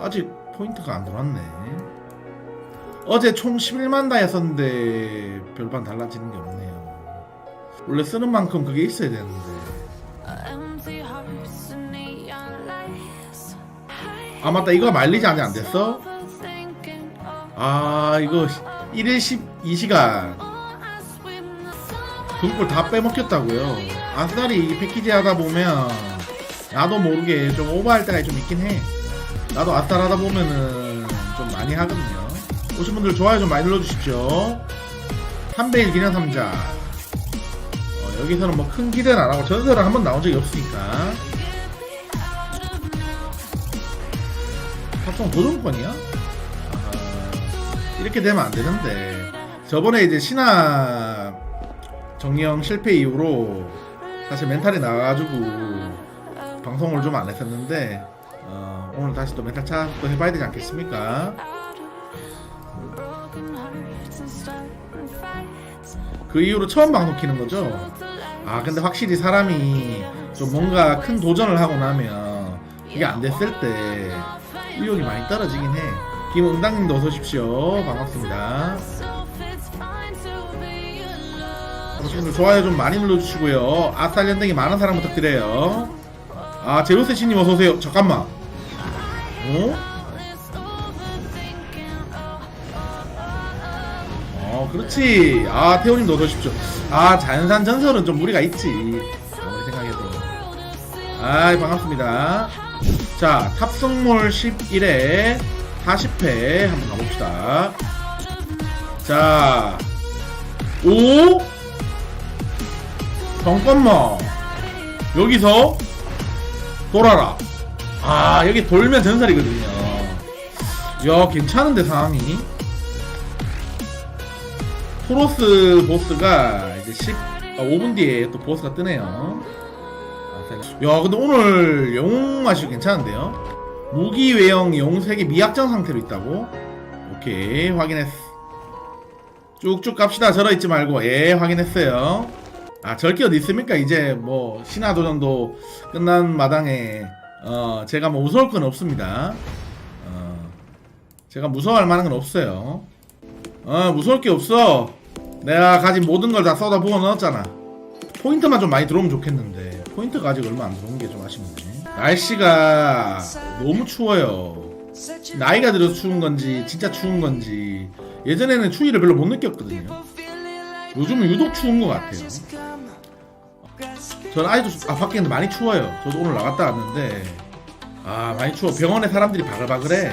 아직 포인트가 안 들어왔네. 어제 총 11만 다였었는데 별반 달라지는 게 없네요. 원래 쓰는 만큼 그게 있어야 되는데. 아 맞다 이거 마일리지 아직 안 됐어? 아 이거 1일 12시간. 등골 다 빼먹혔다고요. 아스달이 이 패키지 하다 보면 나도 모르게 좀 오버할 때가 좀 있긴 해. 나도 아스달 하다 보면은 좀 많이 하거든요. 오신 분들 좋아요 좀 많이 눌러주십시오. 한배일 기념상자. 어, 여기서는 뭐 큰 기대는 안 하고 전설은 한번 나온 적이 없으니까. 합성 도전권이야? 이렇게 되면 안 되는데 저번에 이제 신화 정령 실패 이후로 사실 멘탈이 나가지고 방송을 좀 안 했었는데 어, 오늘 다시 또 멘탈 차또 해봐야 되지 않겠습니까? 그 이후로 처음 방송 키는 거죠? 아 근데 확실히 사람이 좀 뭔가 큰 도전을 하고 나면 이게 안 됐을 때 의욕이 많이 떨어지긴 해. 김은당님도 어서 오십시오. 반갑습니다. 여러분들 좋아요 좀 많이 눌러주시고요. 아싸 연등이 많은 사랑 부탁드려요. 아 제로세시님 어서 오세요. 잠깐만. 어? 어 그렇지. 아 태호님도 어서 오십시오. 아 자연산 전설은 좀 무리가 있지. 아무리 생각해도. 아이 반갑습니다. 자, 탑승몰 11회 40회 한번 가봅시다. 자, 오? 잠깐만. 여기서 돌아라. 아, 여기 돌면 전설이거든요. 야, 괜찮은데 상황이. 토로스 보스가 이제 10, 아, 5분 뒤에 또 보스가 뜨네요. 야 근데 오늘 영웅 맛이 괜찮은데요? 무기 외형 3개 미약정 상태로 있다고? 오케이 확인했어 쭉쭉 갑시다. 절어 있지 말고. 예 확인했어요. 아 절기 어디 있습니까? 이제 뭐 신화 도전도 끝난 마당에 어 제가 뭐 무서울 건 없습니다. 어 제가 무서워할 만한 건 없어요. 어 무서울 게 없어. 내가 가진 모든 걸 다 쏟아 부어 넣었잖아 포인트만 좀 많이 들어오면 좋겠는데 포인트가 아직 얼마 안 들어온 게 좀 아쉽네. 날씨가 너무 추워요. 나이가 들어서 추운 건지 진짜 추운 건지. 예전에는 추위를 별로 못 느꼈거든요. 요즘은 유독 추운 것 같아요. 저는 아직도 아 밖에 는 많이 추워요. 저도 오늘 나갔다 왔는데. 아 많이 추워. 병원에 사람들이 바글바글해.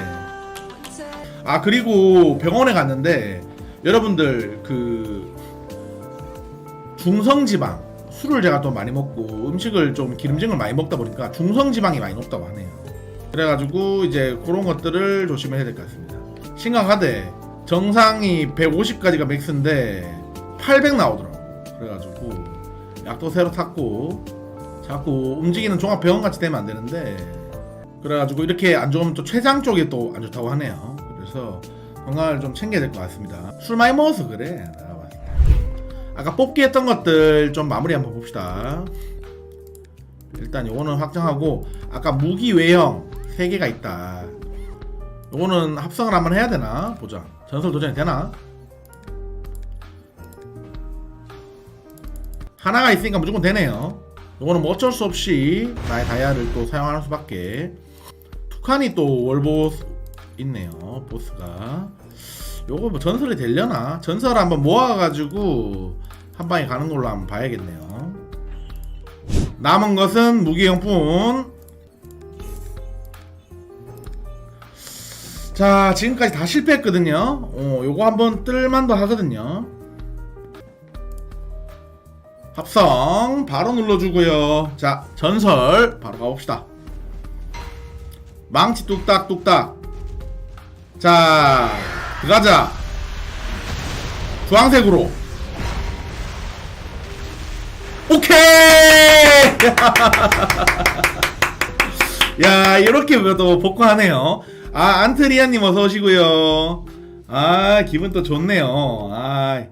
아 그리고 병원에 갔는데 여러분들 그 중성지방 술을 제가 또 많이 먹고 음식을 좀 기름진 걸 많이 먹다 보니까 중성지방이 많이 높다고 하네요. 그래가지고 이제 그런 것들을 조심해야 될 것 같습니다. 심각하대. 정상이 150까지가 맥스인데 800 나오더라고. 그래가지고 약도 새로 탔고 자꾸 움직이는 종합병원 같이 되면 안 되는데 그래가지고 이렇게 안 좋으면 또 췌장 쪽이 또 안 좋다고 하네요. 그래서 건강을 좀 챙겨야 될 것 같습니다. 술 많이 먹어서 그래. 아까 뽑기 했던 것들 좀 마무리 한번 봅시다. 일단 요거는 확정하고 아까 무기 외형 3개가 있다. 요거는 합성을 한번 해야 되나? 보자. 전설 도전이 되나? 하나가 있으니까 무조건 되네요. 요거는 뭐 어쩔 수 없이 나의 다이아를 또 사용하는 수밖에. 투칸이 또 월보스 있네요. 보스가. 요거 뭐 전설이 되려나? 전설 한번 모아가지고 한 방에 가는 걸로 한번 봐야겠네요. 남은 것은 무기형뿐. 자, 지금까지 다 실패했거든요. 어, 요거 한번 뜰만도 하거든요. 합성 바로 눌러주고요. 자, 전설 바로 가봅시다. 망치 뚝딱 뚝딱. 자, 들어가자. 주황색으로. 오케이! 야, 이렇게 또 복구하네요. 아, 안트리아님 어서 오시고요. 아, 기분 또 좋네요. 아,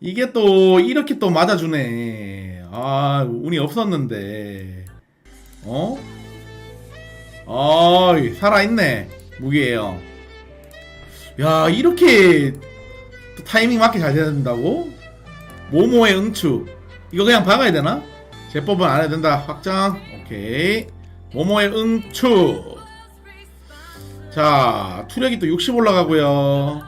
이게 또 이렇게 또 맞아주네. 아 운이 없었는데. 어? 아 살아있네 무기예요. 야 이렇게 또 타이밍 맞게 잘 된다고? 모모의 응추 이거 그냥 박아야 되나? 제법은 안 해야 된다. 확장 오케이. 모모의 응추. 자 투력이 또 60 올라가고요